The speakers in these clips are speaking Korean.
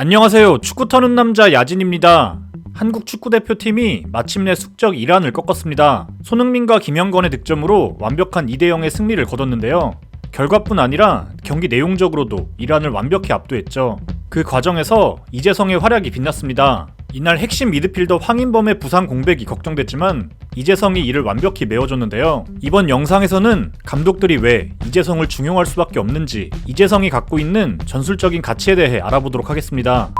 안녕하세요. 축구 터는 남자 야진입니다. 한국 축구대표팀이 마침내 숙적 이란을 꺾었습니다. 손흥민과 김영건의 득점으로 완벽한 2대0의 승리를 거뒀는데요. 결과뿐 아니라 경기 내용적으로도 이란을 완벽히 압도했죠. 그 과정에서 이재성의 활약이 빛났습니다. 이날 핵심 미드필더 황인범의 부상 공백이 걱정됐지만 이재성이 이를 완벽히 메워줬는데요. 이번 영상에서는 감독들이 왜 이재성을 중용할 수밖에 없는지 이재성이 갖고 있는 전술적인 가치에 대해 알아보도록 하겠습니다.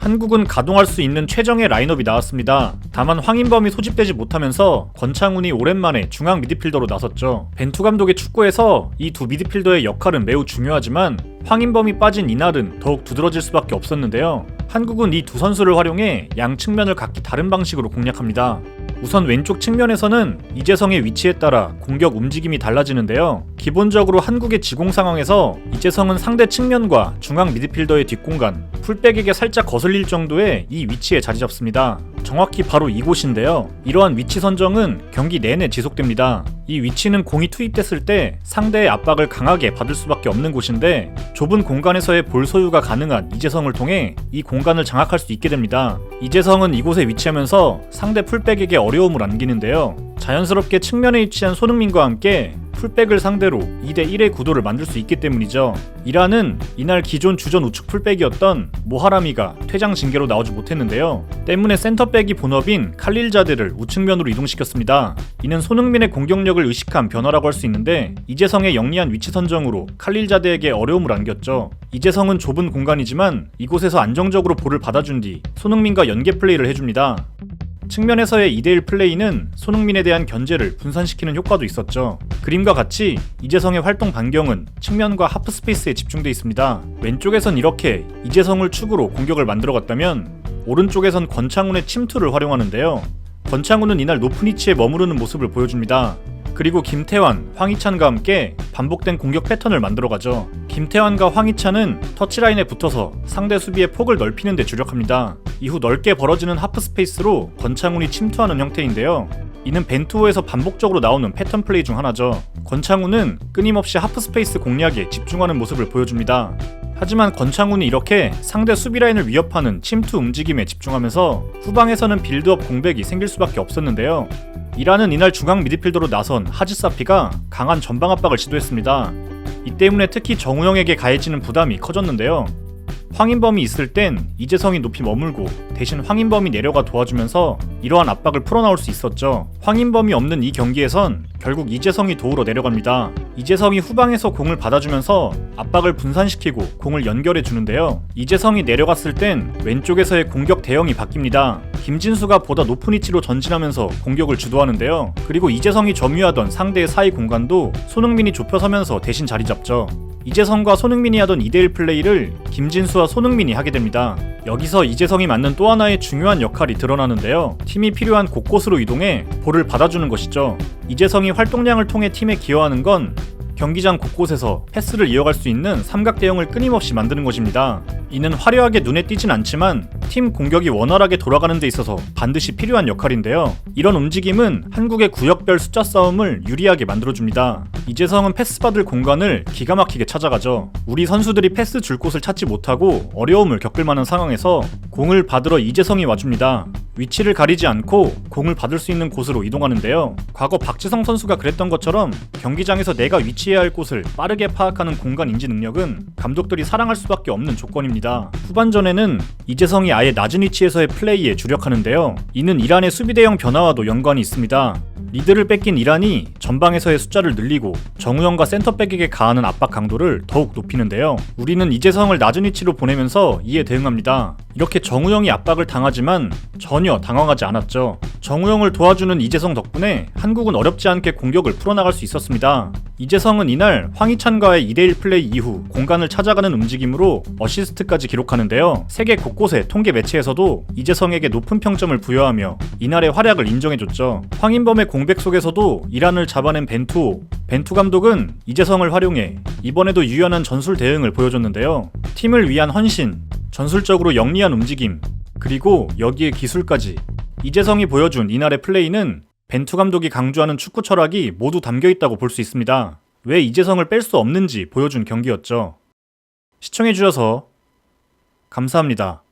한국은 가동할 수 있는 최정의 라인업이 나왔습니다. 다만 황인범이 소집되지 못하면서 권창훈이 오랜만에 중앙 미드필더로 나섰죠. 벤투 감독의 축구에서 이 두 미드필더의 역할은 매우 중요하지만 황인범이 빠진 이날은 더욱 두드러질 수밖에 없었는데요. 한국은 이 두 선수를 활용해 양 측면을 각기 다른 방식으로 공략합니다. 우선 왼쪽 측면에서는 이재성의 위치에 따라 공격 움직임이 달라지는데요. 기본적으로 한국의 지공 상황에서 이재성은 상대 측면과 중앙 미드필더의 뒷공간, 풀백에게 살짝 거슬릴 정도의 이 위치에 자리 잡습니다. 정확히 바로 이곳인데요. 이러한 위치 선정은 경기 내내 지속됩니다. 이 위치는 공이 투입됐을 때 상대의 압박을 강하게 받을 수밖에 없는 곳인데 좁은 공간에서의 볼 소유가 가능한 이재성을 통해 이 공간을 장악할 수 있게 됩니다. 이재성은 이곳에 위치하면서 상대 풀백에게 어려움을 안기는데요. 자연스럽게 측면에 위치한 손흥민과 함께 풀백을 상대로 2대1의 구도를 만들 수 있기 때문이죠. 이란은 이날 기존 주전 우측 풀백이었던 모하라미가 퇴장 징계로 나오지 못했는데요. 때문에 센터백이 본업인 칼릴자드를 우측면으로 이동시켰습니다. 이는 손흥민의 공격력을 의식한 변화라고 할 수 있는데 이재성의 영리한 위치 선정으로 칼릴자드에게 어려움을 안겼죠. 이재성은 좁은 공간이지만 이곳에서 안정적으로 볼을 받아준 뒤 손흥민과 연계 플레이를 해줍니다. 측면에서의 2대1 플레이는 손흥민에 대한 견제를 분산시키는 효과도 있었죠. 그림과 같이 이재성의 활동 반경은 측면과 하프 스페이스에 집중돼 있습니다. 왼쪽에선 이렇게 이재성을 축으로 공격을 만들어갔다면 오른쪽에선 권창훈의 침투를 활용하는데요. 권창훈은 이날 높은 위치에 머무르는 모습을 보여줍니다. 그리고 김태환, 황희찬과 함께 반복된 공격 패턴을 만들어가죠. 김태환과 황희찬은 터치라인에 붙어서 상대 수비의 폭을 넓히는 데 주력합니다. 이후 넓게 벌어지는 하프 스페이스로 권창훈이 침투하는 형태인데요. 이는 벤투호에서 반복적으로 나오는 패턴 플레이 중 하나죠. 권창훈은 끊임없이 하프 스페이스 공략에 집중하는 모습을 보여줍니다. 하지만 권창훈이 이렇게 상대 수비 라인을 위협하는 침투 움직임에 집중하면서 후방에서는 빌드업 공백이 생길 수밖에 없었는데요. 이란은 이날 중앙 미드필더로 나선 하지사피가 강한 전방 압박을 시도했습니다. 이 때문에 특히 정우영에게 가해지는 부담이 커졌는데요. 황인범이 있을 땐 이재성이 높이 머물고 대신 황인범이 내려가 도와주면서 이러한 압박을 풀어나올 수 있었죠. 황인범이 없는 이 경기에선 결국 이재성이 도우러 내려갑니다. 이재성이 후방에서 공을 받아주면서 압박을 분산시키고 공을 연결해 주는데요. 이재성이 내려갔을 땐 왼쪽에서의 공격 대형이 바뀝니다. 김진수가 보다 높은 위치로 전진하면서 공격을 주도하는데요. 그리고 이재성이 점유하던 상대의 사이 공간도 손흥민이 좁혀서면서 대신 자리 잡죠. 이재성과 손흥민이 하던 2대1 플레이를 김진수와 손흥민이 하게 됩니다. 여기서 이재성이 맡는 또 하나의 중요한 역할이 드러나는데요. 팀이 필요한 곳곳으로 이동해 볼을 받아주는 것이죠. 이재성이 활동량을 통해 팀에 기여하는 건 경기장 곳곳에서 패스를 이어갈 수 있는 삼각 대형을 끊임없이 만드는 것입니다. 이는 화려하게 눈에 띄진 않지만 팀 공격이 원활하게 돌아가는 데 있어서 반드시 필요한 역할인데요. 이런 움직임은 한국의 구역별 숫자 싸움을 유리하게 만들어줍니다. 이재성은 패스 받을 공간을 기가 막히게 찾아가죠. 우리 선수들이 패스 줄 곳을 찾지 못하고 어려움을 겪을 만한 상황에서 공을 받으러 이재성이 와줍니다. 위치를 가리지 않고 공을 받을 수 있는 곳으로 이동하는데요. 과거 박지성 선수가 그랬던 것처럼 경기장에서 내가 위치해야 할 곳을 빠르게 파악하는 공간 인지 능력은 감독들이 사랑할 수밖에 없는 조건입니다. 후반전에는 이재성이 아예 낮은 위치에서의 플레이에 주력하는데요. 이는 이란의 수비 대형 변화와도 연관이 있습니다. 리드를 뺏긴 이란이 전방에서의 숫자를 늘리고 정우영과 센터백에게 가하는 압박 강도를 더욱 높이는데요. 우리는 이재성을 낮은 위치로 보내면서 이에 대응합니다. 이렇게 정우영이 압박을 당하지만 전혀 당황하지 않았죠. 정우영을 도와주는 이재성 덕분에 한국은 어렵지 않게 공격을 풀어나갈 수 있었습니다. 이재성은 이날 황희찬과의 2대1 플레이 이후 공간을 찾아가는 움직임으로 어시스트까지 기록하는데요. 세계 곳곳의 통계 매체에서도 이재성에게 높은 평점을 부여하며 이날의 활약을 인정해줬죠. 황인범의 공백 속에서도 이란을 잡아낸 벤투. 벤투 감독은 이재성을 활용해 이번에도 유연한 전술 대응을 보여줬는데요. 팀을 위한 헌신, 전술적으로 영리한 움직임, 그리고 여기에 기술까지. 이재성이 보여준 이날의 플레이는 벤투 감독이 강조하는 축구 철학이 모두 담겨 있다고 볼 수 있습니다. 왜 이재성을 뺄 수 없는지 보여준 경기였죠. 시청해주셔서 감사합니다.